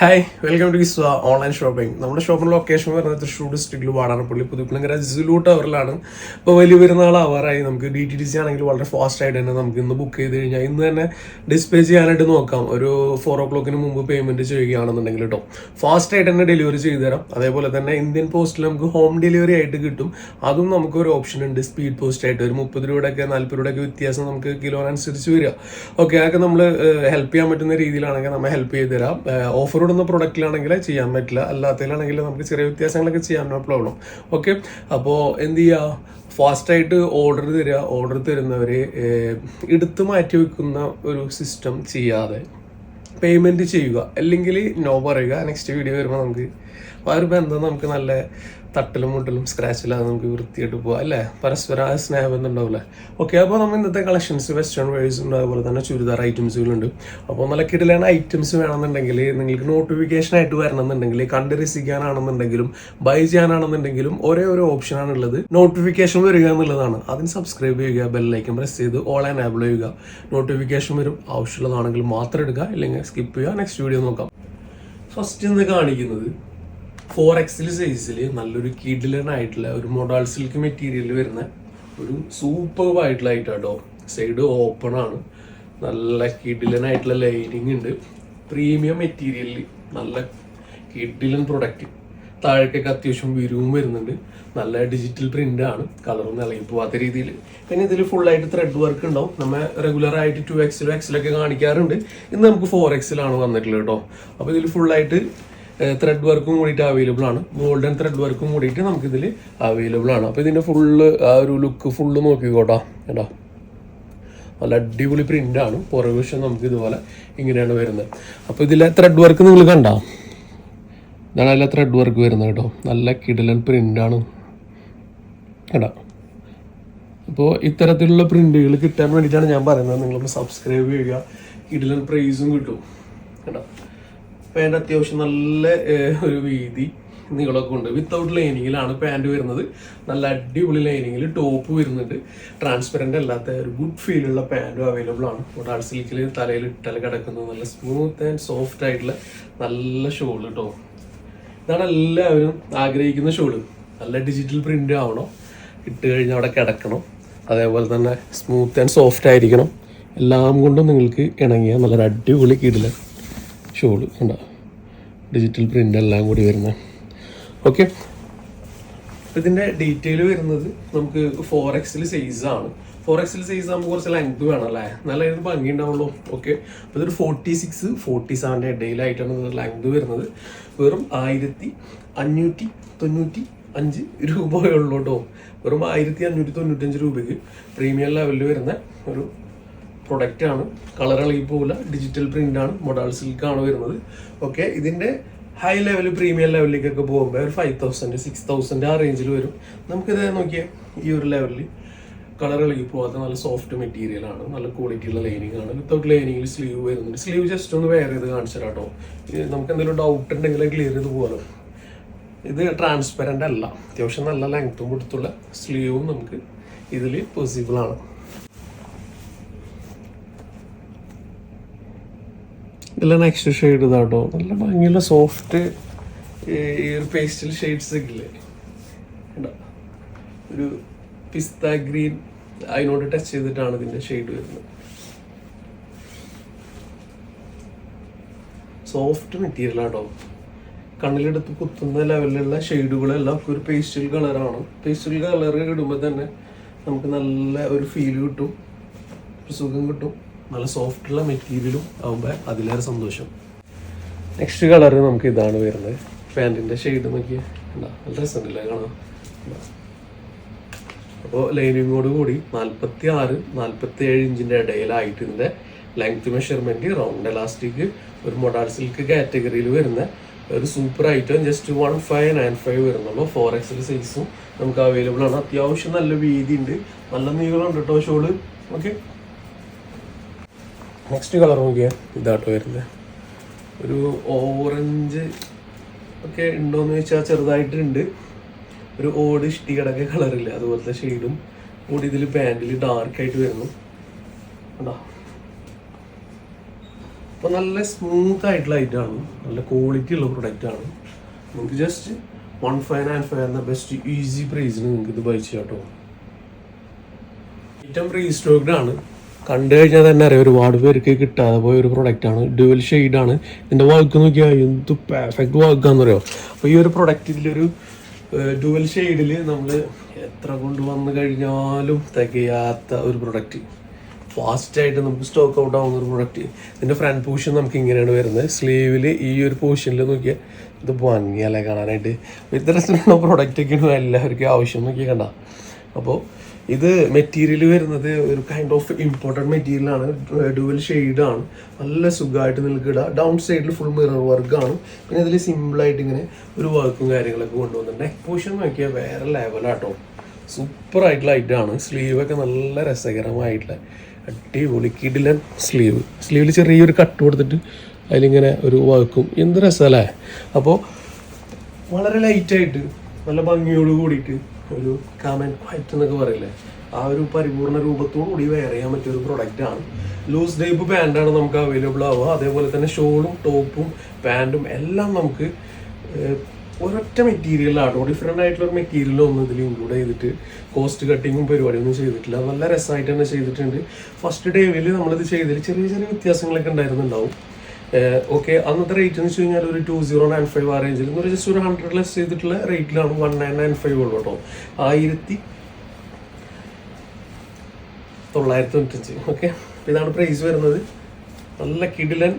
Hi welcome to Iswa online shopping നമ്മുടെ shopping location പറയുന്നത് തൃശ്ശൂർ ഡിസ്ട്രിക്റ്റിൽ വാടാനപ്പള്ളി പുതുക്കുളങ്കര ജിലൂ ടവറിലാണ്. ഇപ്പോൾ വലിയ പെരുന്നാൾ ആവാറായി. നമുക്ക് ഡി ടി ഡി സി ആണെങ്കിൽ വളരെ ഫാസ്റ്റ് ആയിട്ട് തന്നെ നമുക്ക് ഇന്ന് ബുക്ക് ചെയ്ത് കഴിഞ്ഞാൽ ഇന്ന് തന്നെ ഡിസ്പ്ലേ ചെയ്യാനായിട്ട് നോക്കാം. ഒരു ഫോർ ഓ ക്ലോക്കിന് മുമ്പ് പേയ്മെന്റ് ചെയ്യുകയാണെന്നുണ്ടെങ്കിൽ കേട്ടോ ഫാസ്റ്റ് ആയിട്ട് തന്നെ ഡെലിവറി ചെയ്തു തരാം. അതേപോലെ തന്നെ ഇന്ത്യൻ പോസ്റ്റിൽ നമുക്ക് ഹോം ഡെലിവറി ആയിട്ട് കിട്ടും. അതും നമുക്ക് ഒരു ഓപ്ഷൻ ഉണ്ട്. സ്പീഡ് പോസ്റ്റ് ആയിട്ട് ഒരു മുപ്പത് രൂപയുടെയൊക്കെ നാൽപ്പത് രൂപയുടെയൊക്കെ വ്യത്യാസം നമുക്ക് കിലോനനുസരിച്ച് വരിക. ഓക്കെ അതൊക്കെ നമ്മൾ ഹെൽപ്പ് ചെയ്യാൻ പറ്റുന്ന രീതിയിലാണെങ്കിൽ നമ്മൾ ഹെൽപ്പ് ചെയ്ത് തരാം. ഓഫർ ഇടുന്ന പ്രൊഡക്റ്റിലാണെങ്കിൽ ചെയ്യാൻ പറ്റില്ല. അല്ലാത്തതിലാണെങ്കിൽ നമുക്ക് ചെറിയ വ്യത്യാസങ്ങളൊക്കെ ചെയ്യാൻ നോ പ്രോബ്ലം ഓക്കെ അപ്പോൾ എന്ത് ചെയ്യുക ഫാസ്റ്റായിട്ട് ഓർഡർ തരിക. ഓർഡർ തരുന്നവർ എടുത്തു മാറ്റി വെക്കുന്ന ഒരു സിസ്റ്റം ചെയ്യാതെ പേയ്മെന്റ് ചെയ്യുക. അല്ലെങ്കിൽ നോ പറയുക. നെക്സ്റ്റ് വീഡിയോ വരുമ്പോൾ നമുക്ക് ആ ഒരു ബന്ധം നമുക്ക് നല്ല തട്ടലും മുട്ടലും സ്ക്രാച്ചില്ലാതെ നമുക്ക് വൃത്തിയായിട്ട് പോകാം അല്ലേ? പരസ്പര ആ സ്നേഹബന്ധം ഉണ്ടാവില്ല ഓക്കെ അപ്പോൾ നമ്മൾ ഇന്നത്തെ കളക്ഷൻസ് വെസ്റ്റേൺ വേഴ്സ് ഉണ്ട് അതുപോലെ തന്നെ ചുരിദാർ ഐറ്റംസുകളുണ്ട് അപ്പോൾ നല്ല കിടലാണ് ഐറ്റംസ് വേണമെന്നുണ്ടെങ്കിൽ നിങ്ങൾക്ക് നോട്ടിഫിക്കേഷൻ ആയിട്ട് വരണമെന്നുണ്ടെങ്കിൽ കണ്ട് രസിക്കാനാണെന്നുണ്ടെങ്കിലും ബൈ ചെയ്യാനാണെന്നുണ്ടെങ്കിലും ഒരേ ഒരു ഓപ്ഷനാണ് ഉള്ളത്. നോട്ടിഫിക്കേഷൻ വരിക എന്നുള്ളതാണ്. അതിന് സബ്സ്ക്രൈബ് ചെയ്യുക ബെല്ലൈക്കൻ പ്രസ് ചെയ്ത് ഓൾ എനേബിൾ ചെയ്യുക. നോട്ടിഫിക്കേഷൻ വരും. ആവശ്യമുള്ളതാണെങ്കിൽ മാത്രം എടുക്കുക അല്ലെങ്കിൽ സ്കിപ്പ് ചെയ്യുക. നെക്സ്റ്റ് വീഡിയോ നോക്കാം. ഫസ്റ്റ് ഇന്ന് കാണിക്കുന്നത് ഫോർ എക്സിൽ സൈസിൽ നല്ലൊരു കിഡിലനായിട്ടുള്ള ഒരു മൊഡാൾ സിൽക്ക് മെറ്റീരിയൽ വരുന്ന ഒരു സൂപ്പർ ആയിട്ടുള്ള ഐറ്റം കേട്ടോ സൈഡ് ഓപ്പൺ ആണ്. നല്ല കിഡിലനായിട്ടുള്ള ലൈനിങ് ഉണ്ട്. പ്രീമിയം മെറ്റീരിയലിൽ നല്ല കിഡിലൻ പ്രൊഡക്റ്റ് താഴേക്കൊക്കെ അത്യാവശ്യം വിരുവും വരുന്നുണ്ട്. നല്ല ഡിജിറ്റൽ പ്രിന്റ് ആണ്. കളറൊന്നും ഇളകി പോവാത്ത രീതിയിൽ പിന്നെ ഇതിൽ ഫുള്ളായിട്ട് ത്രെഡ് വർക്ക് ഉണ്ടാവും. നമ്മൾ റെഗുലർ ആയിട്ട് ടു എക്സിലും എക്സിലൊക്കെ കാണിക്കാറുണ്ട്. ഇന്ന് നമുക്ക് ഫോർ എക്സിലാണ് വന്നിട്ടുള്ളത് കേട്ടോ. അപ്പോൾ ഇതിൽ ഫുള്ളായിട്ട് ത്രെഡ് വർക്കും കൂടിയിട്ട് അവൈലബിൾ ആണ്. ഗോൾഡൻ ത്രെഡ് വർക്കും കൂടിയിട്ട് നമുക്കിതിൽ അവൈലബിൾ ആണ്. അപ്പോൾ ഇതിന്റെ ഫുള്ള് ആ ഒരു ലുക്ക് ഫുള്ള് നോക്കിക്കോട്ടോ കേട്ടോ നല്ല അടിപൊളി പ്രിന്റ് ആണ്. പുറകുവശം നമുക്ക് ഇതുപോലെ ഇങ്ങനെയാണ് വരുന്നത്. അപ്പോൾ ഇതിലെ ത്രെഡ് വർക്ക് നിങ്ങൾ കണ്ടോ? ഇതാണ് അതിലെ ത്രെഡ് വർക്ക് വരുന്നത് കേട്ടോ. നല്ല കിടലൻ പ്രിന്റ് ആണ്. കേട്ടോ അപ്പോൾ ഇത്തരത്തിലുള്ള പ്രിന്റുകൾ കിട്ടാൻ വേണ്ടിയിട്ടാണ് ഞാൻ പറയുന്നത്. നിങ്ങളൊന്ന് സബ്സ്ക്രൈബ് ചെയ്യുക. കിടലൻ പ്രൈസും കിട്ടും. കേട്ടോ പാന്റ് അത്യാവശ്യം നല്ല ഒരു വീതി നീളമൊക്കെ ഉണ്ട്. വിത്തൗട്ട് ലൈനിങ്ങിലാണ് പാന്റ് വരുന്നത്. നല്ല അടിപൊളി ലൈനിങ്ങിൽ ടോപ്പ് വരുന്നുണ്ട്. ട്രാൻസ്പെറന്റ് അല്ലാത്ത ഒരു ഗുഡ് ഫീലുള്ള പാന്റും അവൈലബിൾ ആണ്. ഒരാൾ സിൽക്കിൽ തലയിൽ ഇട്ടാൽ കിടക്കുന്നത് നല്ല സ്മൂത്ത് ആൻഡ് സോഫ്റ്റ് ആയിട്ടുള്ള നല്ല ഷോൾ കേട്ടോ ഇതാണ് എല്ലാവരും ആഗ്രഹിക്കുന്ന ഷോൾ നല്ല ഡിജിറ്റൽ പ്രിന്റ് ആവണം. ഇട്ട് കഴിഞ്ഞാൽ അവിടെ കിടക്കണം. അതേപോലെ തന്നെ സ്മൂത്ത് ആൻഡ് സോഫ്റ്റ് ആയിരിക്കണം. എല്ലാം കൊണ്ടും നിങ്ങൾക്ക് ഇണങ്ങിയ നല്ലൊരു അടിപൊളി കീടില്ല ഷോൾ കണ്ട? ഡിജിറ്റൽ പ്രിന്റ് എല്ലാം കൂടി വരുന്നത് ഓക്കെ ഇതിന്റെ ഡീറ്റെയിൽ വരുന്നത് നമുക്ക് ഫോർ എക്സിൽ സൈസ് ആണ്. ഫോർ എക്സിൽ സൈസ് ആകുമ്പോൾ കുറച്ച് ലെങ്ത് വേണം അല്ലേ? നല്ല ഇത് ഭംഗി ഉണ്ടാവുള്ളൂ. ഓക്കെ അപ്പോൾ ഇതൊരു ഫോർട്ടി സിക്സ് ഫോർട്ടി സെവന്റെ ഇടയിലായിട്ടാണ് ഇതിന്റെ ലെങ്ത് വരുന്നത്. വെറും ആയിരത്തി അഞ്ഞൂറ്റി തൊണ്ണൂറ്റി അഞ്ച് രൂപയേ ഉള്ളൂ കേട്ടോ. വെറും ആയിരത്തി അഞ്ഞൂറ്റി തൊണ്ണൂറ്റഞ്ച് രൂപയ്ക്ക് പ്രീമിയം ലെവലിൽ വരുന്ന ഒരു പ്രൊഡക്റ്റ് ആണ്. കളർ ഇളകി പോകില്ല ഡിജിറ്റൽ പ്രിന്റ് ആണ്. മൊഡാൾ സിൽക്ക് ആണ് വരുന്നത്. ഓക്കെ ഇതിന്റെ ഹൈ ലെവൽ പ്രീമിയം ലെവലിലേക്കൊക്കെ പോകുമ്പോൾ ഒരു ഫൈവ് തൗസൻഡ് സിക്സ് തൗസൻഡ് ആ റേഞ്ചിൽ വരും. നമുക്കിത് നോക്കിയാൽ ഈ ഒരു ലെവലിൽ കളർ ഇളകി പോകാത്ത നല്ല സോഫ്റ്റ് മെറ്റീരിയൽ ആണ്. നല്ല ക്വാളിറ്റി ഉള്ള ലൈനിങ് ആണ്. വിത്തൗട്ട് ലൈനിങ്ങിൽ സ്ലീവ് വരുന്നുണ്ട്. സ്ലീവ് ജസ്റ്റ് ഒന്ന് വെയർ ചെയ്ത് കാണിച്ചു കേട്ടോ നമുക്ക് എന്തെങ്കിലും ഡൗട്ട് ഉണ്ടെങ്കിൽ ക്ലിയർ ചെയ്ത് പോകാലോ ഇത് ട്രാൻസ്പെറന്റ് അല്ല. അത്യാവശ്യം നല്ല ലെങ്ത്തും കൊടുത്തുള്ള സ്ലീവും നമുക്ക് ഇതിൽ പോസിബിൾ ആണ്. ഇതിലെ നെക്സ്റ്റ് ഷെയ്ഡ് ഇതാട്ടോ. നല്ല ഭംഗിയുള്ള സോഫ്റ്റ് ഈ ഒരു പേസ്റ്റൽ ഷെയ്ഡ്സ് ഒക്കെ ഇല്ലേ? ഒരു പിസ്ത ഗ്രീൻ അതിനോട് ടച്ച് ചെയ്തിട്ടാണ് ഇതിന്റെ ഷെയ്ഡ് വരുന്നത്. സോഫ്റ്റ് മെറ്റീരിയൽ ആട്ടോ. കണ്ണിലെടുത്ത് കുത്തുന്ന ലെവലിലുള്ള ഷെയ്ഡുകളെല്ലാം ഒരു പേസ്റ്റൽ കളറാണ് പേസ്റ്റൽ കളർ ഇടുമ്പോൾ തന്നെ നമുക്ക് നല്ല ഒരു ഫീൽ കിട്ടും. സുഖം കിട്ടും. നല്ല സോഫ്റ്റ് ഉള്ള മെറ്റീരിയലും ആകുമ്പോൾ അതിലേറെ സന്തോഷം. നെക്സ്റ്റ് കളർ നമുക്ക് ഇതാണ് വരുന്നത്. പാന്റിന്റെ ഷെയ്ഡ് കണ്ടോ? നല്ല രസമുണ്ടല്ലേ കാണാം അപ്പോൾ ലൈനിങ്ങോട് കൂടി നാൽപ്പത്തി ആറ് നാൽപ്പത്തി ഏഴ് ഇഞ്ചിന്റെ ഇടയിലായിട്ട് ഇതിന്റെ ലെങ്ത് മെഷർമെന്റ് റൗണ്ട് എലാസ്റ്റിക് ഒരു മൊഡാൾ സിൽക്ക് കാറ്റഗറിയിൽ വരുന്ന ഒരു super item just one five nine five വരുന്നുള്ളൂ. ഫോർ എക്സൽ സൈസും നമുക്ക് അവൈലബിൾ ആണ്. അത്യാവശ്യം നല്ല വീതി ഉണ്ട് നല്ല നീളമുണ്ട് കേട്ടോ ഷോൾ ഓക്കെ നെക്സ്റ്റ് കളർ നോക്കിയാൽ ഇതാട്ടോ വരുന്നത് ഒരു ഓറഞ്ച് ഒക്കെ ഉണ്ടോയെന്ന് ചോദിച്ചാൽ ചെറുതായിട്ടുണ്ട്. ഒരു ഓട് ഇഷ്ടി കിടക്കെ കളറില്ല അതുപോലത്തെ ഷെയ്ഡും കൂടി ഇതിൽ പാന്റിൽ ഡാർക്കായിട്ട് വരുന്നു. കണ്ടോ? അപ്പോൾ നല്ല സ്മൂത്ത് ആയിട്ടുള്ള ഐറ്റം ആണ്. നല്ല ക്വാളിറ്റി ഉള്ള പ്രൊഡക്റ്റ് ആണ്. നിങ്ങൾക്ക് just one five nine five എന്ന ബെസ്റ്റ് ഈസി പ്രൈസിന് നിങ്ങൾക്ക് ഇത് ബൈ ചെയ്യാം കേട്ടോ ഐറ്റം റീസ്റ്റോക്ഡ് ആണ്. കണ്ടു കഴിഞ്ഞാൽ തന്നെ അറിയാം ഒരുപാട് പേർക്ക് കിട്ടാതെ പോയ ഒരു പ്രൊഡക്റ്റ് ആണ്. ഡുവൽ ആണ്. ഇതിന്റെ വർക്ക് നോക്കിയാൽ എന്ത് പെർഫെക്റ്റ് വർക്കാന്ന് പറയുമോ അപ്പോൾ ഈ ഒരു പ്രൊഡക്റ്റ് ഇതിലൊരു ഡുവൽ ഷെയ്ഡിൽ നമ്മൾ എത്ര കൊണ്ട് വന്നു കഴിഞ്ഞാലും തികയാത്ത ഒരു പ്രൊഡക്റ്റ് ഫാസ്റ്റ് ആയിട്ട് നമുക്ക് സ്റ്റോക്ക് ഔട്ട് ആവുന്ന ഒരു പ്രൊഡക്റ്റ് ഇതിന്റെ ഫ്രണ്ട് പോർഷൻ നമുക്ക് ഇങ്ങനെയാണ് വരുന്നത്. സ്ലീവിൽ ഈ ഒരു പോർഷനിൽ നോക്കിയാൽ ഇത് ഭംഗിയല്ലേ കാണാനായിട്ട്. ഇത്തരത്തിലുള്ള പ്രൊഡക്റ്റ് ഒക്കെയാണ് എല്ലാവർക്കും ആവശ്യം നോക്കിയാൽ കണ്ട. അപ്പോൾ ഇത് മെറ്റീരിയൽ വരുന്നത് ഒരു കൈൻഡ് ഓഫ് ഇമ്പോർട്ടന്റ് മെറ്റീരിയലാണ് ഡുവൽ ആണ്. നല്ല സുഖമായിട്ട് നിൽക്കുക. ഡൗൺ സൈഡിൽ ഫുൾ മിറർ വർക്കാണ് പിന്നെ ഇതിൽ സിമ്പിളായിട്ട് ഇങ്ങനെ ഒരു വർക്കും കാര്യങ്ങളൊക്കെ കൊണ്ടുവന്നിട്ടുണ്ട്. എക്സ്പോഷൻ നോക്കിയാൽ വേറെ ലെവലാട്ടോ സൂപ്പർ ആയിട്ടുള്ള ഐറ്റമാണ് സ്ലീവൊക്കെ നല്ല രസകരമായിട്ടുള്ള അടിപൊളി കിടിലൻ സ്ലീവ് സ്ലീവിൽ ചെറിയൊരു കട്ട് കൊടുത്തിട്ട് അതിലിങ്ങനെ ഒരു വർക്കും എന്ത് രസമല്ലേ അപ്പോൾ വളരെ ലൈറ്റായിട്ട് നല്ല ഭംഗിയോട് കൂടിയിട്ട് ഒരു കാമൻ ക്വൈറ്റ് എന്നൊക്കെ പറയില്ലേ? ആ ഒരു പരിപൂർണ രൂപത്തോടു കൂടി വെയർ ചെയ്യാൻ പറ്റിയ ഒരു പ്രൊഡക്റ്റ് ആണ്. ലൂസ് ടൈപ്പ് പാന്റാണ് നമുക്ക് അവൈലബിൾ ആവുക. അതേപോലെ തന്നെ ഷോളും ടോപ്പും പാന്റും എല്ലാം നമുക്ക് ഒരൊറ്റ ഒരൊറ്റ മെറ്റീരിയലാണ് ഡിഫറെന്റ് ആയിട്ടുള്ള ഒരു മെറ്റീരിയലൊന്നും ഇതിൽ ഇൻക്ലൂഡ് ചെയ്തിട്ട് കോസ്റ്റ് കട്ടിങ്ങും പരിപാടിയൊന്നും ചെയ്തിട്ടില്ല. നല്ല രസമായിട്ട് തന്നെ ചെയ്തിട്ടുണ്ട്. ഫസ്റ്റ് ഡേവിൽ നമ്മളിത് ചെയ്തതിൽ ചെറിയ ചെറിയ വ്യത്യാസങ്ങളൊക്കെ ഉണ്ടായിരുന്നുണ്ടാവും. ഓക്കെ അന്നത്തെ റേറ്റ് എന്ന് വെച്ച് കഴിഞ്ഞാൽ ഒരു ടു സീറോ നയൻ ഫൈവ് ആ റേഞ്ചിൽ എന്ന് ജസ്റ്റ് ഒരു ഹൺഡ്രഡ് ലെസ് ചെയ്തിട്ടുള്ള റേറ്റിലാണ് വൺ നയൻ നയൻ ഫൈവ് ഉള്ളൂ കേട്ടോ. ആയിരത്തി തൊള്ളായിരത്തി തൊണ്ണൂറ്റഞ്ച് ഓക്കെ? ഇതാണ് പ്രൈസ് വരുന്നത്. നല്ല കിഡിലൻ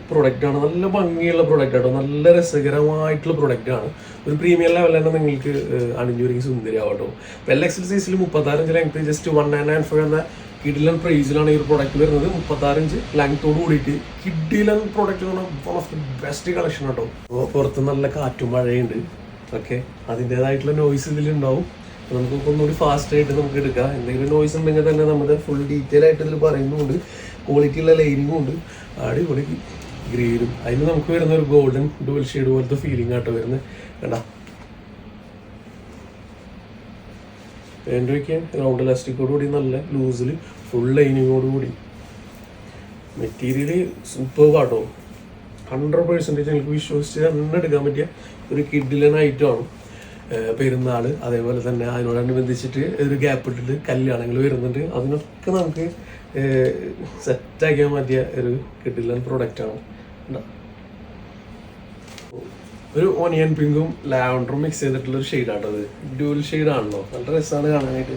ആണ്. നല്ല ഭംഗിയുള്ള പ്രോഡക്റ്റ് ആണ് നല്ല രസകരമായിട്ടുള്ള പ്രോഡക്റ്റ് ആണ്. ഒരു പ്രീമിയം ലെവൽ തന്നെ നിങ്ങൾക്ക് അണിഞ്ഞൊരു സുന്ദരിയാവട്ടോ എൽ എക്സൽ സൈസിൽ മുപ്പത്താറഞ്ച് length just one nine nine five എന്ന കിഡിലൻ പ്രൈസിലാണ് ഈ ഒരു പ്രൊഡക്റ്റ് വരുന്നത്. മുപ്പത്താറിഞ്ച് ലെങ്ത്തോട് കൂടിയിട്ട് കിഡിലൻ product one of the best collection കേട്ടോ പുറത്ത് നല്ല കാറ്റും മഴയുണ്ട്. ഓക്കെ അതിന്റെതായിട്ടുള്ള നോയ്സ് ഇതിലുണ്ടാവും. നമുക്ക് ഒന്നുകൂടി ഫാസ്റ്റ് ആയിട്ട് നമുക്ക് എടുക്കാം. എന്തെങ്കിലും നോയ്സ് ഉണ്ടെങ്കിൽ തന്നെ നമ്മുടെ ഫുൾ ഡീറ്റെയിൽ ആയിട്ട് ഇതിൽ പറയുന്നുണ്ട്. ക്വാളിറ്റി ഉള്ള ലൈനിങ്ങും ഉണ്ട്. അടിപൊളി ഗ്രീനും അതിന് നമുക്ക് വരുന്ന ഒരു ഗോൾഡൻ ഡുവൽ ഷെയ്ഡ് പോലത്തെ ഫീലിംഗ് ആട്ടോ വരുന്നത്. കണ്ടാ? പാന്റ് വയ്ക്കാൻ റൗണ്ട് ഇലാസ്റ്റിക്കോട് കൂടി നല്ല ലൂസിൽ ഫുൾ ലൈനിങ്ങോട് കൂടി. മെറ്റീരിയൽ സൂപ്പർ ആട്ടോ. ഹൺഡ്രഡ് പെർസെന്റേജ് എനിക്ക് വിശ്വസിച്ച് തന്നെ എടുക്കാൻ പറ്റിയ ഒരു കിഡിലൻ ഐറ്റമാണ് പെരുന്നാൾ അതേപോലെ തന്നെ അതിനോടനുബന്ധിച്ചിട്ട് ഒരു ഗ്യാപ്പ് ഇട്ടിട്ട് കല്യാണങ്ങൾ വരുന്നുണ്ട്. അതിനൊക്കെ നമുക്ക് സെറ്റാക്കാൻ പറ്റിയ ഒരു കിഡിലൻ പ്രൊഡക്റ്റാണ്? ഒരു ഓണിയൻ പിങ്കും ലാവൻഡറും മിക്സ് ചെയ്തിട്ടുള്ള ഒരു ഷെയ്ഡാട്ടോ അത്. ഡ്യൂൽ ഷെയ്ഡാണല്ലോ നല്ല രസമാണ് കാണാനായിട്ട്.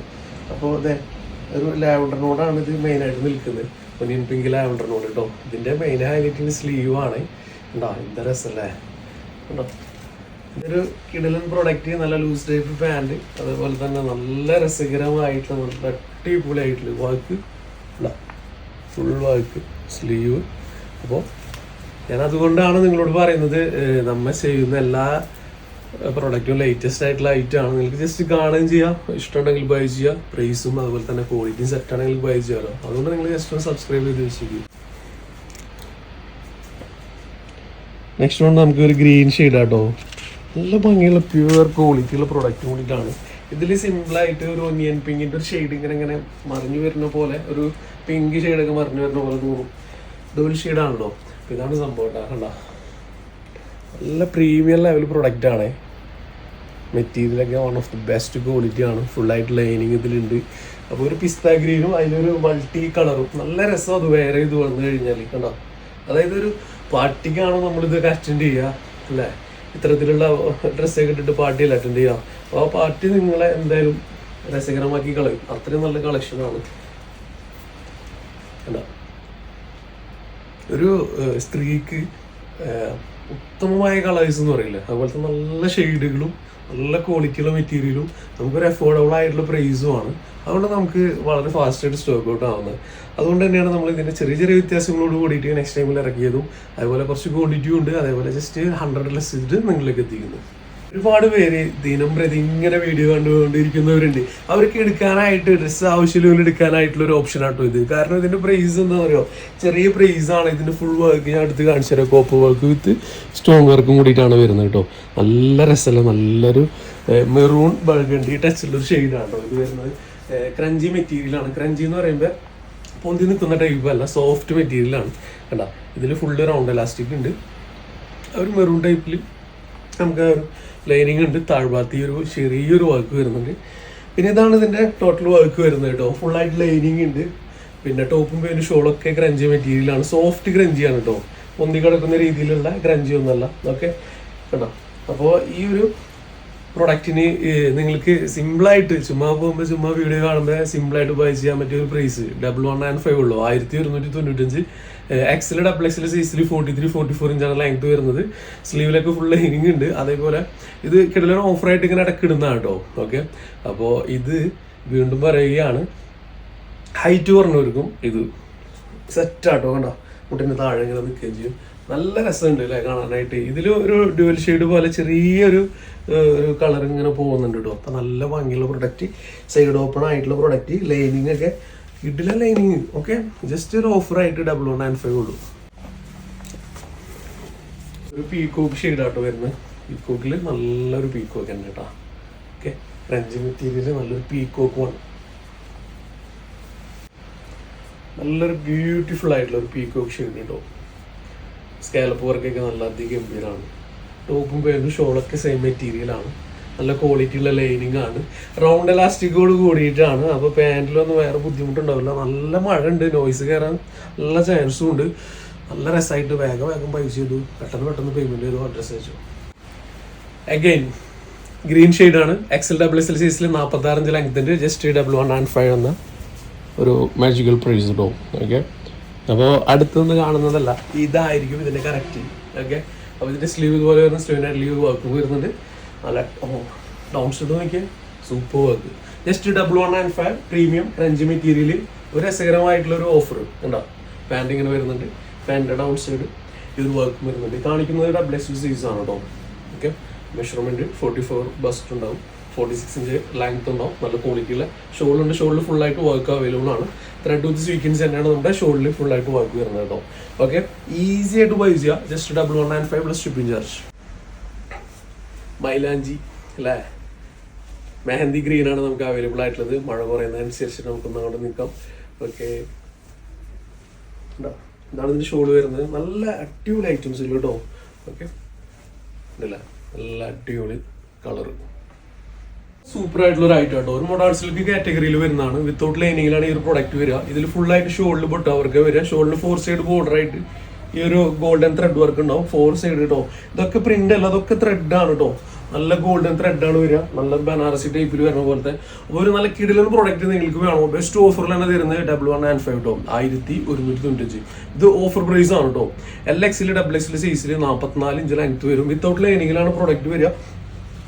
അപ്പോൾ അതെ ഒരു ലാവൻഡറിനോടാണ് ഇത് മെയിനായിട്ട് നിൽക്കുന്നത്. ഒനിയൻ പിങ്ക് ലാവൻഡറിനോട് കേട്ടോ ഇതിന്റെ മെയിൻ ഹൈലൈറ്റിന് സ്ലീവ് ആണ്. ഉണ്ടോ എന്ത് രസമല്ലേ ഉണ്ടോ ഇതൊരു കിടലൻ പ്രൊഡക്റ്റ് നല്ല ലൂസ് ടൈപ്പ് പാന്റ് അതേപോലെ തന്നെ നല്ല രസകരമായിട്ടുള്ള നല്ല അടിപൊളിയായിട്ടുള്ള വർക്ക് ഫുൾ വർക്ക് സ്ലീവ് അപ്പോൾ ഞാൻ അതുകൊണ്ടാണ് നിങ്ങളോട് പറയുന്നത് നമ്മൾ ചെയ്യുന്ന എല്ലാ പ്രൊഡക്റ്റും ലേറ്റസ്റ്റ് ആയിട്ടുള്ള ഐറ്റം ആണ്. നിങ്ങൾക്ക് ജസ്റ്റ് കാണുകയും ചെയ്യാം. ഇഷ്ടമുണ്ടെങ്കിൽ ബൈ ചെയ്യാം പ്രൈസും അതുപോലെ തന്നെ ക്വാളിറ്റിയും സെറ്റ് ആണെങ്കിൽ ബൈ ചെയ്യാമല്ലോ അതുകൊണ്ട് നിങ്ങൾ ജസ്റ്റ് ഒന്ന് സബ്സ്ക്രൈബ് ചെയ്ത് വെച്ചിരിക്കും നെക്സ്റ്റ് വൺ നമുക്ക് ഒരു ഗ്രീൻ ഷെയ്ഡ് ആട്ടോ. നല്ല ഭംഗിയുള്ള പ്യുവർ ക്വാളിറ്റി ഉള്ള പ്രൊഡക്റ്റ് കൂടിയിട്ടാണ്. ഇതിൽ സിമ്പിളായിട്ട് ഒരു ഒനിയൻ പിങ്കിന്റെ ഒരു ഷെയ്ഡ് ഇങ്ങനെ ഇങ്ങനെ മറിഞ്ഞു വരുന്ന പോലെ ഒരു പിങ്ക് ഷെയ്ഡൊക്കെ മറിഞ്ഞു വരുന്ന പോലെ തോന്നും. ഇതൊരു ഷെയ്ഡാണല്ലോ ഇതാണ് സംഭവം കണ്ട? നല്ല പ്രീമിയം ലെവൽ പ്രൊഡക്റ്റ് ആണ്. മെറ്റീരിയലൊക്കെ one of the best quality ആണ്. ഫുള്ളായിട്ട് ലൈനിങ് ഇതിലുണ്ട്. അപ്പോൾ ഒരു പിസ്ത ഗ്രീനും അതിനൊരു മൾട്ടി കളറും നല്ല രസം അത് വേറെ ഇത് വന്നു കഴിഞ്ഞാൽ കണ്ടോ? അതായത് ഒരു പാർട്ടിക്കാണ് നമ്മളിതൊക്കെ അറ്റൻഡ് ചെയ്യുക അല്ലേ? ഇത്തരത്തിലുള്ള ഡ്രസ്സൊക്കെ ഇട്ടിട്ട് പാർട്ടിയിൽ അറ്റൻഡ് ചെയ്യാം. അപ്പോൾ ആ പാർട്ടി നിങ്ങളെ എന്തായാലും രസകരമാക്കി കളയും. അത്രയും നല്ല കളക്ഷനാണ് കണ്ടോ ഒരു സ്ത്രീക്ക് ഉത്തമമായ കളേഴ്സ് എന്ന് പറയില്ല? അതുപോലത്തെ നല്ല ഷെയ്ഡുകളും നല്ല ക്വാളിറ്റിയുള്ള മെറ്റീരിയലും നമുക്കൊരു അഫോർഡബിൾ ആയിട്ടുള്ള പ്രൈസും ആണ്. അതുകൊണ്ട് നമുക്ക് വളരെ ഫാസ്റ്റായിട്ട് സ്റ്റോക്ക് ഔട്ട് ആവുന്നത്. അതുകൊണ്ട് തന്നെയാണ് നമ്മൾ ഇതിന്റെ ചെറിയ ചെറിയ വ്യത്യാസങ്ങളോട് കൂടിയിട്ട് നെക്സ്റ്റ് ടൈമിൽ ഇറക്കിയതും അതുപോലെ കുറച്ച് ക്വാണ്ടിറ്റിയും ഉണ്ട്. അതേപോലെ ജസ്റ്റ് ഹൺഡ്രഡ് ലെസ് ചെയ്തിട്ട് നിങ്ങളിലേക്ക് എത്തിക്കുന്നു. ഒരുപാട് പേര് ദിനം പ്രതി ഇങ്ങനെ വീഡിയോ കണ്ടുകൊണ്ടിരിക്കുന്നവരുണ്ട്. അവർക്ക് എടുക്കാനായിട്ട് ഡ്രസ്സ് ആവശ്യമില്ല എടുക്കാനായിട്ടുള്ള ഒരു ഓപ്ഷൻ ആട്ടോ ഇത്. കാരണം ഇതിന്റെ പ്രൈസ് എന്താ പറയുക ചെറിയ പ്രൈസ് ആണ്. ഇതിന്റെ ഫുൾ വർക്ക് ഞാൻ അടുത്ത് കാണിച്ചു തരാം. കോപ്പ് വർക്ക് വിത്ത് സ്റ്റോൺ വർക്കും കൂടിയിട്ടാണ് വരുന്നത് കേട്ടോ. നല്ല രസമല്ല? നല്ലൊരു മെറൂൺ ബൾഗണ്ടി ടച്ചുള്ള ഒരു ഷെയ്ഡാണ് കേട്ടോ ഇത് വരുന്നത്. ക്രഞ്ചി മെറ്റീരിയലാണ് ക്രഞ്ചി എന്ന് പറയുമ്പോൾ പൊന്തി നിൽക്കുന്ന ടൈപ്പ് അല്ല. സോഫ്റ്റ് മെറ്റീരിയലാണ് കണ്ട? ഇതിൽ ഫുള്ള് റൗണ്ട് എലാസ്റ്റിക് ഉണ്ട്. ഒരു മെറൂൺ ടൈപ്പിൽ നമുക്ക് ലൈനിങ് ഉണ്ട്. താഴ്ഭാഗത്ത് ഈ ഒരു ചെറിയൊരു വർക്ക് വരുന്നുണ്ട്. പിന്നെ ഇതാണ് ഇതിന്റെ ടോട്ടൽ വർക്ക് വരുന്നത് കേട്ടോ. ഫുള്ളായിട്ട് ലൈനിങ് ഉണ്ട്. പിന്നെ ടോപ്പും പേരും ഷോളൊക്കെ ക്രഞ്ചി മെറ്റീരിയലാണ് സോഫ്റ്റ് ക്രഞ്ചിയാണ് കേട്ടോ. പൊന്തി കിടക്കുന്ന രീതിയിലുള്ള ക്രഞ്ചി ഒന്നല്ല. ഓക്കെ കേട്ടോ അപ്പോൾ ഈ ഒരു പ്രൊഡക്റ്റിന് നിങ്ങൾക്ക് സിമ്പിളായിട്ട് ചുമ്മാ പോകുമ്പോൾ ചുമ്മാ വീഡിയോ കാണുമ്പോൾ സിമ്പിളായിട്ട് ബൈ ചെയ്യാൻ പറ്റിയ ഒരു price double one nine five ഉള്ളൂ. ആയിരത്തി ഒരുന്നൂറ്റി തൊണ്ണൂറ്റഞ്ച് എക്സൽ ഡബിൾ എക്സൽ സൈസിൽ ഫോർട്ടി ത്രീ ഫോർട്ടി ഫോർ ഇഞ്ചാണ് ലെങ്ത് വരുന്നത്. സ്ലീവിലൊക്കെ ഫുൾ ലൈനിങ് ഉണ്ട്. അതേപോലെ ഇത് കിടലൊരു ഓഫറായിട്ട് ഇങ്ങനെ ഇടയ്ക്ക് ഇടുന്നതാണ് കേട്ടോ ഓക്കെ അപ്പോൾ ഇത് വീണ്ടും പറയുകയാണ്. ഹൈറ്റ് പറഞ്ഞവർക്കും ഇത് സെറ്റാട്ടോ കണ്ടോ? മുട്ടിന്റെ താഴെ ഇങ്ങനെ നിൽക്കുകയും ചെയ്യും. നല്ല രസമുണ്ട് അല്ലേ കാണാനായിട്ട്. ഇതിൽ ഒരു ഡ്യുവൽ ഷെയ്ഡ് പോലെ ചെറിയൊരു ഒരു കളർ ഇങ്ങനെ പോകുന്നുണ്ട് കേട്ടോ അപ്പം നല്ല ഭംഗിയുള്ള പ്രൊഡക്റ്റ് സൈഡ് ഓപ്പൺ ആയിട്ടുള്ള പ്രൊഡക്റ്റ് ലൈനിങ് ഒക്കെ ഇഡില ലൈനിങ് ഓക്കെ ജസ്റ്റ് ഒരു ഓഫറായിട്ട് ഡബിൾ വൺ ആൻഡ് ഫൈവ് ഉള്ളൂ ഒരു പീക്കോക്ക് ഷെയ്ഡാട്ടോ വരുന്നത് പീക്കോക്കിൽ നല്ലൊരു പീക്കോക്ക് തന്നെ കേട്ടോ ഓക്കെ ഫ്രഞ്ച് മെറ്റീരിയൽ നല്ലൊരു പീക്കോക്ക് വേണം. നല്ലൊരു ബ്യൂട്ടിഫുൾ ആയിട്ടുള്ള ഒരു പീക്കോക്ക് ഷെയ്ഡ് കേട്ടോ സ്കാലപ്പ് വർക്കൊക്കെ നല്ല അധികം ഗംഭീരമാണ് ടോപ്പും പേരും ഷോളൊക്കെ സെയിം മെറ്റീരിയലാണ് നല്ല ക്വാളിറ്റി ഉള്ള ലൈനിങ് ആണ്. റൗണ്ട് ഇലാസ്റ്റിക്കോട് കൂടിയിട്ടാണ്. അപ്പോൾ പാന്റിലൊന്നും വേറെ ബുദ്ധിമുട്ടുണ്ടാവില്ല. നല്ല മഴ ഉണ്ട് നോയ്സ് കയറാൻ നല്ല ചാൻസും ഉണ്ട്. നല്ല രസമായിട്ട് വേഗം വേഗം പൈസ ചെയ്തു. പെട്ടെന്ന് പെട്ടെന്ന് പേയ്മെന്റ് ചെയ്തു. അഡ്രസ് അയച്ചു. അഗൈൻ ഗ്രീൻ ഷെയ്ഡാണ് എക്സൽ ഡബിൾ എസ് എൽ സൈസിൽ നാൽപ്പത്തി ആറഞ്ച് ലെങ്ത്തിന്റെ just double one and five എന്ന ഒരു മാജിക്കൽ പ്രൈസ് കേട്ടോ ഓക്കെ അപ്പോൾ അടുത്തുനിന്ന് കാണുന്നതല്ല. ഇതായിരിക്കും ഇതിന്റെ കറക്റ്റ് ഓക്കെ അപ്പോൾ ഇതിന്റെ സ്ലീവ് ഇതുപോലെ വരുന്ന സ്ലീവിനായിട്ട് ലീവ് വർക്ക് വരുന്നുണ്ട്. നല്ല ഡൗൺ ഷെയ്ഡ് നോക്കിയാൽ super work just double one and five premium wrench മെറ്റീരിയലിൽ ഒരു രസകരമായിട്ടുള്ള ഒരു ഓഫർ ഉണ്ടോ പാന്റ് ഇങ്ങനെ വരുന്നുണ്ട്. പാന്റ് ഡൗൺ സൈഡ് ഈ ഒരു വർക്ക് വരുന്നുണ്ട്. കാണിക്കുന്നത് ഡബിൾ എക്സ് സൈസ് ആണ് കേട്ടോ okay measurement forty four bust ഉണ്ടാവും. ഫോർട്ടി സിക്സ് ഇഞ്ച് ലെങ്ത് ഉണ്ടാവും. നല്ല ക്വാളിറ്റിയുള്ള ഷോളുണ്ട് ഷോളിൽ ഫുള്ളായിട്ട് വർക്ക് അവൈലബിൾ ആണ്. ത്രെഡ് വിത്ത് സ്വീക്കൻസ് തന്നെയാണ് നമ്മുടെ ഷോളിൽ ഫുള്ളായിട്ട് വർക്ക് വരുന്നത് കേട്ടോ ഓക്കെ ഈസി ആയിട്ട് ബൈ ചെയ്യുക just double one nine five plus shipping charge മൈലാഞ്ചി അല്ലേ? മെഹന്തി ഗ്രീൻ ആണ് നമുക്ക് അവൈലബിൾ ആയിട്ടുള്ളത്. മഴ കുറയുന്നതനുസരിച്ച് നമുക്കൊന്ന് അങ്ങോട്ട് നിൽക്കാം. ഓക്കെ ഇതാണ് ഇതിന്റെ ഷോൾ വരുന്നത്. നല്ല അടിപൊളി ഐറ്റംസ് ഇല്ല കേട്ടോ? ഓക്കെ ഇല്ല നല്ല അടിപൊളി കളറ് സൂപ്പർ ആയിട്ടുള്ള ഒരു ഐറ്റം കേട്ടോ ഒരു മൊഡാൾ സിൽക്ക് കാറ്റഗറിയിൽ വരുന്നതാണ്. വിത്തൗട്ട് ലൈനിങ്ങിലാണ് ഈ ഒരു പ്രൊഡക്റ്റ് വരിക. ഇതിൽ ഫുൾ ആയിട്ട് ഷോളിൽ പൊട്ട് അവർക്ക് വരിക. ഷോളിൽ ഫോർ സൈഡ് ബോർഡർ ആയിട്ട് ഈ ഒരു ഗോൾഡൻ ത്രെഡ് വർക്ക് ഉണ്ടാവും. ഫോർ സൈഡ് കേട്ടോ ഇതൊക്കെ പ്രിന്റ് അല്ല അതൊക്കെ ത്രെഡ് ആണ് കേട്ടോ നല്ല ഗോൾഡൻ ത്രെഡ് ആണ് വരിക. നല്ല ബനാറസി ടൈപ്പിൽ വരുന്ന പോലത്തെ ഒരു നല്ല കിടിലൻ പ്രോഡക്റ്റ് നിങ്ങൾക്ക് വേണോ? ബെസ്റ്റ് ഓഫറിൽ തന്നെ തരുന്നത് ഡബിൾ വൺ ആൻഡ് ഫൈവ് കേട്ടോ ആയിരത്തി ഒരുന്നൂറ്റി തൊണ്ണൂറ്റഞ്ച് ഇത് ഓഫർ പ്രൈസ് ആണ് കേട്ടോ എൽ എക്സിൽ ഡബിൾ എക്സിൽ സൈസിൽ നാൽപ്പത്തിനാല് ഇഞ്ച് ലെങ്ത് വരും. വിത്തൗട്ട് ലൈനിങ്ങിലാണ് പ്രോഡക്റ്റ് വരിക.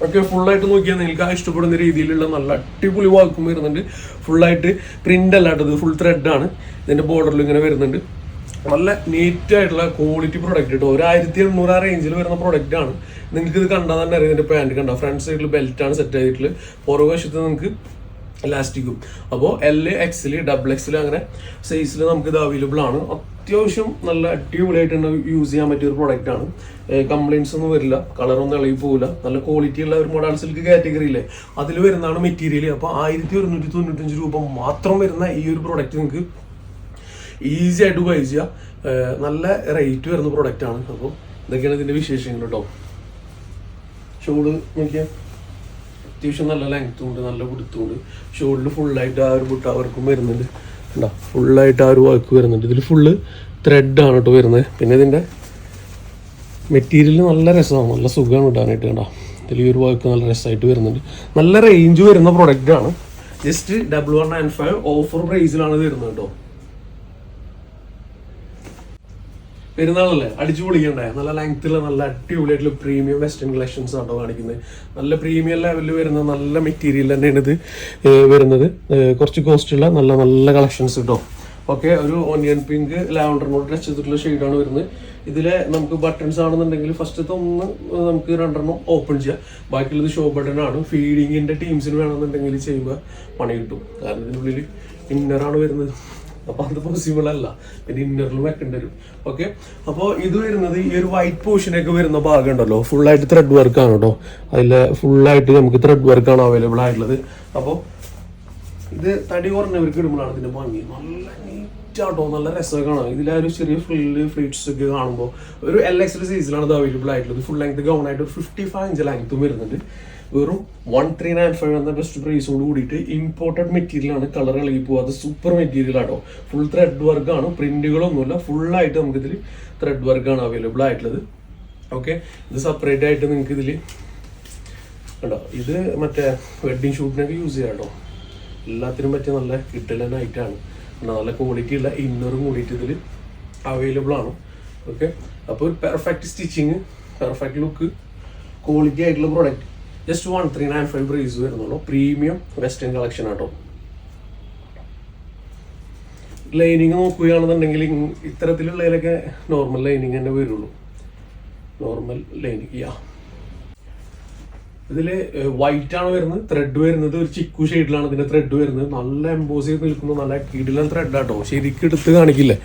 ഒക്കെ ഫുള്ളായിട്ട് നോക്കിയാൽ നിങ്ങൾക്ക് ആ ഇഷ്ടപ്പെടുന്ന രീതിയിലുള്ള നല്ല അടിപൊളി വാക്കും വരുന്നുണ്ട്. ഫുള്ളായിട്ട് പ്രിന്റ് അല്ലാട്ടത് ഫുൾ ത്രെഡ് ആണ്. ഇതിന്റെ ബോർഡറിൽ ഇങ്ങനെ വരുന്നുണ്ട്. നല്ല നീറ്റ് ആയിട്ടുള്ള ക്വാളിറ്റി പ്രൊഡക്റ്റ് കേട്ടോ. ഒരു ആയിരത്തി എണ്ണൂറ് ആ റേഞ്ചിൽ വരുന്ന പ്രൊഡക്റ്റ് ആണ്. നിങ്ങൾക്ക് ഇത് കണ്ടാൽ തന്നെ അറിയാം. ഇതിന്റെ പാന്റ് കണ്ട. ഫ്രണ്ട് സൈഡിൽ ബെൽറ്റ് ആണ് സെറ്റ് ചെയ്തിട്ടുള്ള പുറകുവശത്ത് നിങ്ങൾക്ക് ഇലാസ്റ്റിക്കും അപ്പോൾ എൽ എക്സിൽ ഡബിൾ എക്സിൽ അങ്ങനെ സൈസിൽ നമുക്ക് ഇത് അവൈലബിൾ ആണ്. അത്യാവശ്യം നല്ല അടിപൊളിയായിട്ട് തന്നെ യൂസ് ചെയ്യാൻ പറ്റിയ ഒരു പ്രൊഡക്റ്റ് ആണ്. കംപ്ലയിൻസ് ഒന്നും വരില്ല. കളറൊന്നും ഇളകി പോകില്ല നല്ല ക്വാളിറ്റി ഉള്ള ഒരു മോഡൽ സിൽക്ക് കാറ്റഗറി ഇല്ലേ? അതിൽ വരുന്നതാണ് മെറ്റീരിയൽ അപ്പോൾ ആയിരത്തി ഒരുന്നൂറ്റി തൊണ്ണൂറ്റഞ്ച് രൂപ മാത്രം വരുന്ന ഈ ഒരു പ്രൊഡക്റ്റ് നിങ്ങൾക്ക് ഈസി ആയിട്ട് ബൈ ചെയ്യുക നല്ല റേറ്റ് വരുന്ന പ്രൊഡക്റ്റ് ആണ്. അപ്പോൾ ഇതൊക്കെയാണ് ഇതിന്റെ വിശേഷങ്ങൾ കേട്ടോ ഷോൾ നോക്കിയാൽ അത്യാവശ്യം നല്ല ലെങ്ത്തും ഉണ്ട് നല്ല കുടുത്തും ഉണ്ട്. ഷോളിൽ ഫുള്ളായിട്ട് ആ ഒരു ബുട്ട വർക്കും വരുന്നുണ്ട്. കണ്ടോ? ഫുള്ളായിട്ട് ആ ഒരു വർക്ക് വരുന്നുണ്ട്. ഇതിൽ ഫുള്ള് ത്രെഡാണ് കേട്ടോ വരുന്നത് പിന്നെ ഇതിന്റെ മെറ്റീരിയൽ നല്ല രസമാണ്. നല്ല സുഖമാണ് ഇടാനായിട്ട് കണ്ടോ? ഇതിൽ ഈ ഒരു വർക്ക് നല്ല രസമായിട്ട് വരുന്നുണ്ട്. നല്ല റേഞ്ച് വരുന്ന പ്രൊഡക്റ്റ് ആണ്. Just double one nine five offer പ്രൈസിലാണ് വരുന്നത് കേട്ടോ പെരുന്നാളല്ലേ? അടിച്ചു പൊളിക്കണ്ടേ? നല്ല ലെങ്ത്തിലുള്ള നല്ല അടിപൊളിയായിട്ടുള്ള പ്രീമിയം വെസ്റ്റേൺ കളക്ഷൻസ് ആട്ടോ കാണിക്കുന്നത്. നല്ല പ്രീമിയം ലെവലിൽ വരുന്ന നല്ല മെറ്റീരിയൽ തന്നെയാണ് ഇത് വരുന്നത്. കുറച്ച് കോസ്റ്റുള്ള നല്ല നല്ല കളക്ഷൻസ് കേട്ടോ. ഓക്കെ ഒരു ഓനിയൻ പിങ്ക് ലാവണ്ടറിനോട് ടച്ച് ചെയ്തിട്ടുള്ള ഷെയ്ഡാണ് വരുന്നത്. ഇതിലെ നമുക്ക് ബട്ടൺസ് ആണെന്നുണ്ടെങ്കിൽ ഫസ്റ്റത്തെ ഒന്ന് നമുക്ക് രണ്ടെണ്ണം ഓപ്പൺ ചെയ്യാം. ബാക്കിയുള്ളത് ഷോ ബട്ടൺ ആണ്. ഫീഡിങ്ങിന്റെ ടീംസിന് വേണമെന്നുണ്ടെങ്കിൽ ചെയ്യുമ്പോൾ പണി കിട്ടും. കാരണം ഇതിനുള്ളിൽ ഇന്നറാണ് വരുന്നത്. അപ്പൊ അത് പോസിബിൾ അല്ല. പിന്നെ ഇന്നറിൽ വെക്കേണ്ടി വരും. ഓക്കെ അപ്പോൾ ഇത് വരുന്നത് ഈ ഒരു വൈറ്റ് പോർഷനൊക്കെ വരുന്ന ഭാഗം ഉണ്ടല്ലോ ആയിട്ട് ത്രെഡ് വർക്കാണ് കേട്ടോ അതിൽ ആയിട്ട് നമുക്ക് ത്രെഡ് വർക്ക് ആണ് അവൈലബിൾ ആയിട്ടുള്ളത്. അപ്പോൾ ഇത് തടി കുറഞ്ഞവർക്ക് ഇടുമ്പോഴാണ് ഇതിന്റെ ഭംഗി. നല്ല നീറ്റാട്ടോ നല്ല രസമൊക്കെ കാണാം. ഇതിലൊരു ചെറിയ ഫ്രില്ല് ഫ്രീറ്റ്സ് ഒക്കെ കാണുമ്പോൾ ഒരു എൽ എക്സ് സൈസിലാണ് ഇത് അവൈലബിൾ ആയിട്ടുള്ളത്. ഫുൾ ലെങ്ത് ഗൗൺ ആയിട്ട് ഒരു ഫിഫ്റ്റി ഫൈവ് ഇഞ്ച് ലെങ്ത്തും വരുന്നുണ്ട്. വെറും വൺ ത്രീ നയൻ ഫൈവ് എന്ന ബെസ്റ്റ് പ്രൈസോട് കൂടിയിട്ട് ഇമ്പോർട്ടഡ് മെറ്റീരിയൽ ആണ് കളർ ഇളകി പോകാതെ സൂപ്പർ മെറ്റീരിയൽ ആട്ടോ. ഫുൾ ത്രെഡ് വർക്ക് ആണ്. പ്രിന്റുകളൊന്നുമില്ല ഫുൾ ആയിട്ട് നമുക്ക് ഇതിൽ ത്രെഡ് വർക്ക് ആണ് അവൈലബിൾ ആയിട്ടുള്ളത്. ഓക്കെ ഇത് സെപ്പറേറ്റ് ആയിട്ട് നിങ്ങൾക്ക് ഇതിൽ കണ്ടോ? ഇത് മറ്റേ വെഡ്ഡിങ് ഷൂട്ടിനൊക്കെ യൂസ് ചെയ്യാം കേട്ടോ. എല്ലാത്തിനും പറ്റിയ നല്ല കിട്ടലൻ ആയിട്ടാണ് നല്ല ക്വാളിറ്റി ഉള്ള ഇന്നറും കൂടിയിട്ട് ഇതിൽ അവൈലബിൾ ആണ്. ഓക്കെ അപ്പോൾ ഒരു perfect stitching perfect look quality ആയിട്ടുള്ള product just one three nine five റീസ് വരുന്നുള്ളൂ. പ്രീമിയം വെസ്റ്റേൺ കളക്ഷൻ ആട്ടോ. ലൈനിങ് നോക്കുകയാണെന്നുണ്ടെങ്കിൽ ഇത്തരത്തിലുള്ളതിലൊക്കെ നോർമൽ ലൈനിങ് തന്നെ വരുള്ളൂ. നോർമൽ ലൈനിങ് യാ ഇതിൽ വൈറ്റ് ആണ് വരുന്നത് ത്രെഡ് വരുന്നത് ഒരു ചിക്കു ഷെയ്ഡിലാണ് ഇതിന്റെ ത്രെഡ് വരുന്നത്. നല്ല എംബോസ് ചെയ്ത് നിൽക്കുന്നു നല്ല കിടിലൻ ത്രെഡ് ആട്ടോ. ശരിക്കും എടുത്ത് കാണിക്കില്ലേ?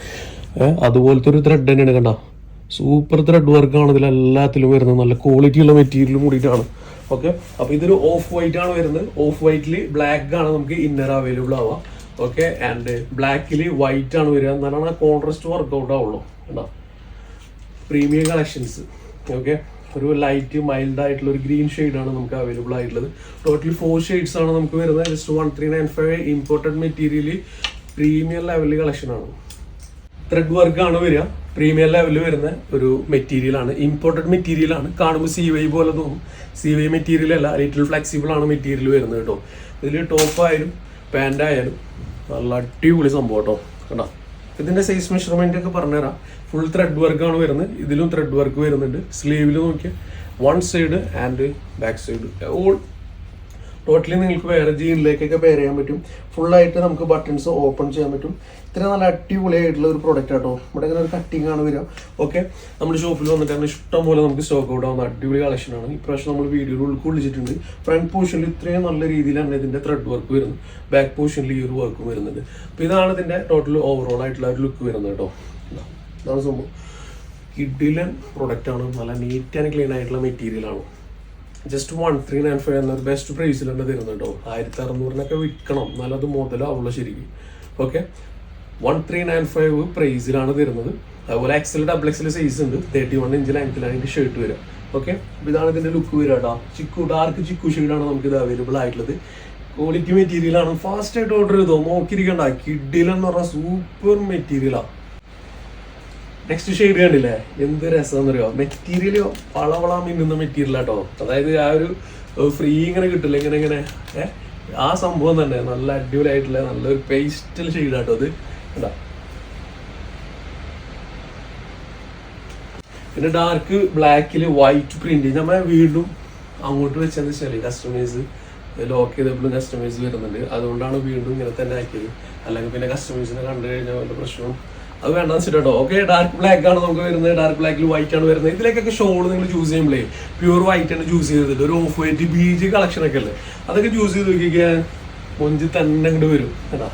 അതുപോലത്തെ ഒരു ത്രെഡ് തന്നെയാണ് കണ്ട? സൂപ്പർ ത്രെഡ് വർക്കാണ് ഇതിൽ എല്ലാത്തിലും വരുന്നത്. നല്ല ക്വാളിറ്റി ഉള്ള മെറ്റീരിയലും കൂടിയിട്ടാണ്. ഓക്കെ അപ്പൊ ഇതൊരു ഓഫ് വൈറ്റ് ആണ് വരുന്നത്. ഓഫ് വൈറ്റിൽ ബ്ലാക്ക് ആണ് നമുക്ക് ഇന്നർ അവൈലബിൾ ആവുക. ഓക്കെ ആൻഡ് ബ്ലാക്കിൽ വൈറ്റ് ആണ് വരിക എന്നാലാണ് കോൺട്രസ്റ്റ് വർക്കൗട്ട് ആവുള്ളൂ. കണ്ടോ? പ്രീമിയം കളക്ഷൻസ് ഓക്കെ ഒരു ലൈറ്റ് മൈൽഡ് ആയിട്ടുള്ള ഒരു ഗ്രീൻ ആണ് നമുക്ക് അവൈലബിൾ ആയിട്ടുള്ളത്. ടോട്ടലി ഫോർ ഷെയ്ഡ്സ് ആണ് നമുക്ക് വരുന്നത്. Just one three nine five important material premium ലെവലിൽ കളക്ഷൻ ആണ്. ത്രെഡ് വർക്ക് ആണ് വരിക. പ്രീമിയം ലെവലിൽ വരുന്ന ഒരു മെറ്റീരിയൽ ആണ് ഇമ്പോർട്ടഡ് മെറ്റീരിയൽ ആണ്. കാണുമ്പോൾ സി വൈ പോലെ തോന്നും. സി വൈ മെറ്റീരിയൽ അല്ല ലിറ്റിൽ ഫ്ലെക്സിബിൾ ആണ് മെറ്റീരിയൽ വരുന്നത് കേട്ടോ. ഇതിൽ ടോപ്പ് ആയാലും പാന്റ് ആയാലും നല്ല അടിപൊളി സംഭവം കേട്ടോ. കേട്ടോ ഇതിന്റെ സൈസ് മെഷർമെന്റ് ഒക്കെ പറഞ്ഞുതരാം. ഫുൾ ത്രെഡ് വർക്കാണ് വരുന്നത്. ഇതിലും ത്രെഡ് വർക്ക് വരുന്നുണ്ട്. സ്ലീവിൽ നോക്കിയാൽ one side and back side all totally നിങ്ങൾക്ക് വേറെ ജീനിലേക്കൊക്കെ പെയർ ചെയ്യാൻ പറ്റും. ഫുള്ളായിട്ട് നമുക്ക് ബട്ടൺസ് ഓപ്പൺ ചെയ്യാൻ പറ്റും. ഇത്ര നല്ല അടിപൊളിയായിട്ടുള്ള ഒരു പ്രോഡക്റ്റ് ആട്ടോ. ഇവിടെ ഇങ്ങനെ ഒരു കട്ടിങ് ആണ് വരിക. ഓക്കെ നമ്മുടെ ഷോപ്പിൽ വന്നിട്ടാണ് ഇഷ്ടം പോലെ നമുക്ക് സ്റ്റോക്ക് ഔട്ട് ആവുന്ന അടിപൊളി കളക്ഷൻ ആണ്. ഇപ്രാവശ്യം നമ്മൾ വീഡിയോയിൽ ഉൾക്കൊള്ളിച്ചിട്ടുണ്ട് ഫ്രണ്ട് പോർഷനിൽ ഇത്രയും നല്ല രീതിയിലാണ് ഇതിന്റെ ത്രെഡ് വർക്ക് വരുന്നത്. ബാക്ക് പോർഷനിൽ ഈ ഒരു വർക്ക് വരുന്നുണ്ട് അപ്പോൾ ഇതാണ് ഇതിന്റെ ടോട്ടൽ ഓവറോൾ ആയിട്ടുള്ള ഒരു ലുക്ക് വരുന്നത് കേട്ടോ. ഇതാ. ഇതാണ് സംഭവം. കിഡിലൻ പ്രൊഡക്റ്റാണ് നല്ല നീറ്റ് ആൻഡ് ക്ലീൻ ആയിട്ടുള്ള മെറ്റീരിയൽ ആണ്. Just one three nine five എന്നൊരു ബെസ്റ്റ് പ്രൈസിൽ തന്നെ തരുന്നുണ്ടോ ആയിരത്തി അറുന്നൂറിനൊക്കെ വിൽക്കണം. നല്ലത് മുതലാവുള്ളൂ ശരിക്കും. Okay one three nine five പ്രൈസിലാണ് തരുന്നത്. അതുപോലെ എക്സൽ ഡബിൾ എക്സൽ സൈസ് ഉണ്ട്. തേർട്ടി വൺ ഇഞ്ച് ലെങ്ത്തിലാണ് എനിക്ക് ഷർട്ട് വരിക ഓക്കെ ഇതാണ് ഇതിന്റെ ലുക്ക് വരിക കേട്ടോ. ചിക്കു ഡാർക്ക് ചിക്കു ഷെയ്ഡാണ് നമുക്ക് ഇത് അവൈലബിൾ ആയിട്ടുള്ളത്. ക്വാളിറ്റി മെറ്റീരിയൽ ആണ്. ഫാസ്റ്റ് ആയിട്ട് ഓർഡർ ചെയ്തോ? നോക്കിയിരിക്കണ്ട. കിഡിലെന്ന് പറഞ്ഞാൽ സൂപ്പർ മെറ്റീരിയലാണ് നെക്സ്റ്റ് ഷെയ്ഡ് കണ്ടില്ലേ? എന്ത് രസം അറിയോ മെറ്റീരിയൽ വളവളാ മിന്നുന്ന മെറ്റീരിയൽ ആട്ടോ. അതായത് ആ ഒരു ഫ്രീ ഇങ്ങനെ കിട്ടില്ല ഇങ്ങനെ ഇങ്ങനെ. ആ സംഭവം തന്നെ. നല്ല അടിപൊളിയായിട്ടുള്ള നല്ലൊരു പേസ്റ്റൽ ഷെയ്ഡ് ആട്ടോ അത്. എന്താ പിന്നെ ഡാർക്ക് ബ്ലാക്കിൽ വൈറ്റ് പ്രിന്റ് നമ്മൾ വീണ്ടും അങ്ങോട്ട് വെച്ചെന്ന് വെച്ചാൽ കസ്റ്റമേഴ്സ് ലോക്ക് ചെയ്തപ്പോഴും കസ്റ്റമേഴ്സ് വരുന്നുണ്ട്. അതുകൊണ്ടാണ് വീണ്ടും ഇങ്ങനെ തന്നെ ആക്കിയത്. അല്ലെങ്കിൽ പിന്നെ കസ്റ്റമേഴ്സിനെ കണ്ടു കഴിഞ്ഞാൽ വല്ല പ്രശ്നവും അത് വേണ്ടെന്ന് വെച്ചിട്ടോ ഓക്കെ ഡാർക്ക് ബ്ലാക്ക് ആണ് നമുക്ക് വരുന്നത്. ഡാർക്ക് ബ്ലാക്കിൽ വൈറ്റ് ആണ് വരുന്നത്. ഇതിലേക്കൊക്കെ ഷോൾ നിങ്ങൾ ചൂസ് ചെയ്യുമ്പോഴേ പ്യൂർ വൈറ്റ് ആണ് ചൂസ് ചെയ്തിട്ട് ഒരു ഓഫ് വൈറ്റ് ബീജ് കളക്ഷൻ ഒക്കെ അല്ലേ? അതൊക്കെ ചൂസ് ചെയ്ത് നോക്കിയാൽ കൊഞ്ച് തന്നെ അങ്ങോട്ട് വരും കേട്ടാ.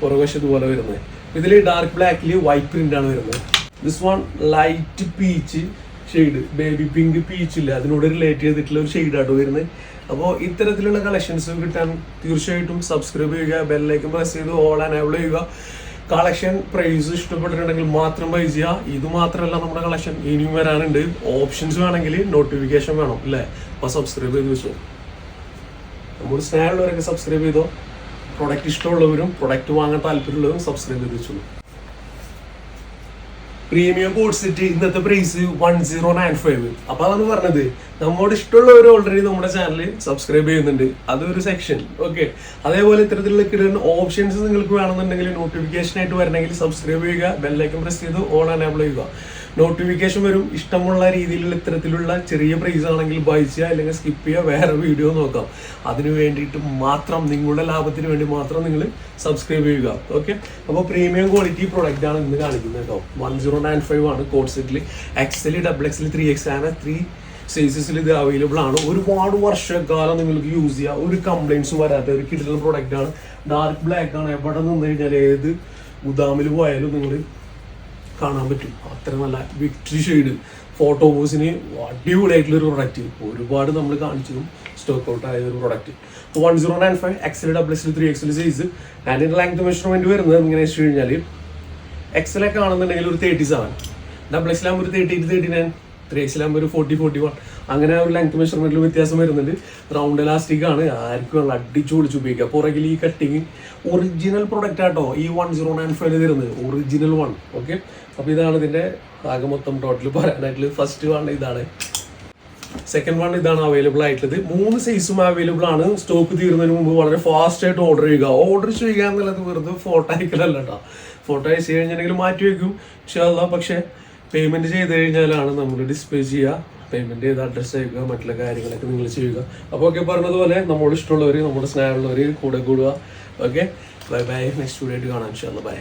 പുറകുവശത്ത് പോലെ വരുന്നത്. ഇതിൽ ഡാർക്ക് ബ്ലാക്കിൽ വൈറ്റ് പ്രിന്റ് ആണ് വരുന്നത്. This one light peach shade baby pink peach ഇല്ല. അതിനോട് റിലേറ്റ് ചെയ്തിട്ടുള്ള ഒരു ഷെയ്ഡാട്ടോ വരുന്നത്. അപ്പോൾ ഇത്തരത്തിലുള്ള കളക്ഷൻസ് കിട്ടാൻ തീർച്ചയായിട്ടും സബ്സ്ക്രൈബ് ചെയ്യുക ബെല്ലൈക്കൻ പ്രസ് ചെയ്ത് ഓൾ എനേബിൾ ചെയ്യുക. കളക്ഷൻ പ്രൈസ് ഇഷ്ടപ്പെട്ടിട്ടുണ്ടെങ്കിൽ മാത്രം ബൈ ചെയ്യുക. ഇത് മാത്രമല്ല നമ്മുടെ കളക്ഷൻ. ഇനിയും വരാനുണ്ട്. ഓപ്ഷൻസ് വേണമെങ്കിൽ നോട്ടിഫിക്കേഷൻ വേണം അല്ലേ? അപ്പോൾ സബ്സ്ക്രൈബ് ചെയ്ത് വെച്ചു. നമ്മുടെ സ്നേഹമുള്ളവരൊക്കെ സബ്സ്ക്രൈബ് ചെയ്തോ. പ്രൊഡക്റ്റ് ഇഷ്ടമുള്ളവരും പ്രൊഡക്റ്റ് വാങ്ങാൻ താല്പര്യമുള്ളവരും സബ്സ്ക്രൈബ് ചെയ്ത് വെച്ചോളൂ പ്രീമിയം കോഡ് സെറ്റ് ഇന്നത്തെ price one zero nine five അപ്പൊ അതാണ് പറഞ്ഞത്. നമ്മോട് ഇഷ്ടമുള്ളവർ ഓൾറെഡി നമ്മുടെ ചാനൽ സബ്സ്ക്രൈബ് ചെയ്യുന്നുണ്ട്. അതൊരു സെക്ഷൻ ഓക്കെ അതേപോലെ ഇത്തരത്തിലുള്ള കിട്ടുന്ന ഓപ്ഷൻസ് നിങ്ങൾക്ക് വേണമെന്നുണ്ടെങ്കിൽ നോട്ടിഫിക്കേഷൻ ആയിട്ട് വരണമെങ്കിൽ സബ്സ്ക്രൈബ് ചെയ്യുക. ബെല്ലൈക്കൻ പ്രസ് ചെയ്ത് ഓൺ എനേബിൾ ചെയ്യുക. നോട്ടിഫിക്കേഷൻ വരും. ഇഷ്ടമുള്ള രീതിയിലുള്ള ഇത്തരത്തിലുള്ള ചെറിയ പ്രൈസ് ആണെങ്കിൽ ബൈ ചെയ്യുക അല്ലെങ്കിൽ സ്കിപ്പ് ചെയ്യുക വേറെ വീഡിയോ നോക്കാം. അതിനു വേണ്ടിയിട്ട് മാത്രം നിങ്ങളുടെ ലാഭത്തിന് വേണ്ടി മാത്രം നിങ്ങൾ സബ്സ്ക്രൈബ് ചെയ്യുക. ഓക്കെ അപ്പോൾ പ്രീമിയം ക്വാളിറ്റി പ്രോഡക്റ്റ് ആണ് ഇന്ന് കാണിക്കുന്നത് കേട്ടോ. വൺ സീറോ നയൻ ഫൈവ് ആണ് കോഡ് സെറ്റിൽ XL double XL three X ആണ്. ത്രീ സൈസസിൽ ഇത് അവൈലബിൾ ആണ്. ഒരുപാട് വർഷക്കാലം നിങ്ങൾക്ക് യൂസ് ചെയ്യാം. ഒരു കംപ്ലൈൻസും വരാത്ത ഒരു കിട്ടുന്ന പ്രോഡക്റ്റ് ആണ്. ഡാർക്ക് ബ്ലാക്ക് ആണ്. എവിടെ നിന്ന് കഴിഞ്ഞാൽ ഏത് ഗുദാമിൽ പോയാലും നിങ്ങൾ കാണാൻ പറ്റും. അത്ര നല്ല വിക്ടറി ഷെയ്ഡ് ഫോട്ടോസിന് അടിപൊളിയായിട്ടുള്ള ഒരു പ്രൊഡക്റ്റ് ഒരുപാട് നമ്മൾ കാണിച്ചതും സ്റ്റോക്ക് ഔട്ട് ആയ ഒരു product one zero nine five XL double XL three XL size and length measurement വരുന്നത് എങ്ങനെ വെച്ച് കഴിഞ്ഞാൽ എക്സലൊക്കെ ആണെന്നുണ്ടെങ്കിൽ ഒരു തേർട്ടി സെവൻ ഡബിൾ ആകുമ്പോൾ ഒരു thirty eight thirty nine three എക്സിലാകുമ്പോൾ ഒരു ഫോർട്ടി ഫോർട്ടി വൺ അങ്ങനെ ഒരു ലെങ്ത് മെഷർമെന്റിൽ വ്യത്യാസം വരുന്നുണ്ട്. റൗണ്ട് ഇലാസ്റ്റിക് ആണ്. ആർക്കും നല്ല അടിച്ചു പൊളിച്ച് ഉപയോഗിക്കുക. പുറകിൽ ഈ കട്ടിങ് ഒറിജിനൽ പ്രൊഡക്റ്റ് ആട്ടോ ഈ വൺ സീറോ നയൻ ഫൈവ് തരുന്നത്. ഒറിജിനൽ വൺ ഓക്കെ അപ്പോൾ ഇതാണ് ഇതിന്റെ ആകെ മൊത്തം ടോട്ടൽ പറയാനായിട്ടുള്ളത്. ഫസ്റ്റ് വൺ ഇതാണ്. സെക്കൻഡ് വൺ ഇതാണ് അവൈലബിൾ ആയിട്ടുള്ളത്. മൂന്ന് സൈസും അവൈലബിൾ ആണ്. സ്റ്റോക്ക് തീരുന്നതിന് മുമ്പ് വളരെ ഫാസ്റ്റ് ആയിട്ട് ഓർഡർ ചെയ്യുക. ഓർഡർ ചെയ്യുക എന്നുള്ളത് വെറുതെ ഫോട്ടോ അയക്കലല്ല കേട്ടോ ഫോട്ടോ അയച്ചു കഴിഞ്ഞിട്ടുണ്ടെങ്കിൽ മാറ്റി വയ്ക്കും വെക്കും അതാ പക്ഷേ പേയ്മെന്റ് ചെയ്ത് കഴിഞ്ഞാലാണ് നമ്മൾ ഡിസ്പ്ലേ ചെയ്യുക പേയ്മെന്റ് ചെയ്ത് അഡ്രസ് അയക്കുക മറ്റുള്ള കാര്യങ്ങളൊക്കെ നിങ്ങൾ ചെയ്യുക. അപ്പോൾ ഓക്കെ പറഞ്ഞതുപോലെ നമ്മോട് നമ്മുടെ സ്നേഹമുള്ളവർ കൂടെ കൂടുക. Okay bye bye next video ആയിട്ട് കാണാം ഇൻഷാല്ലാ ബൈ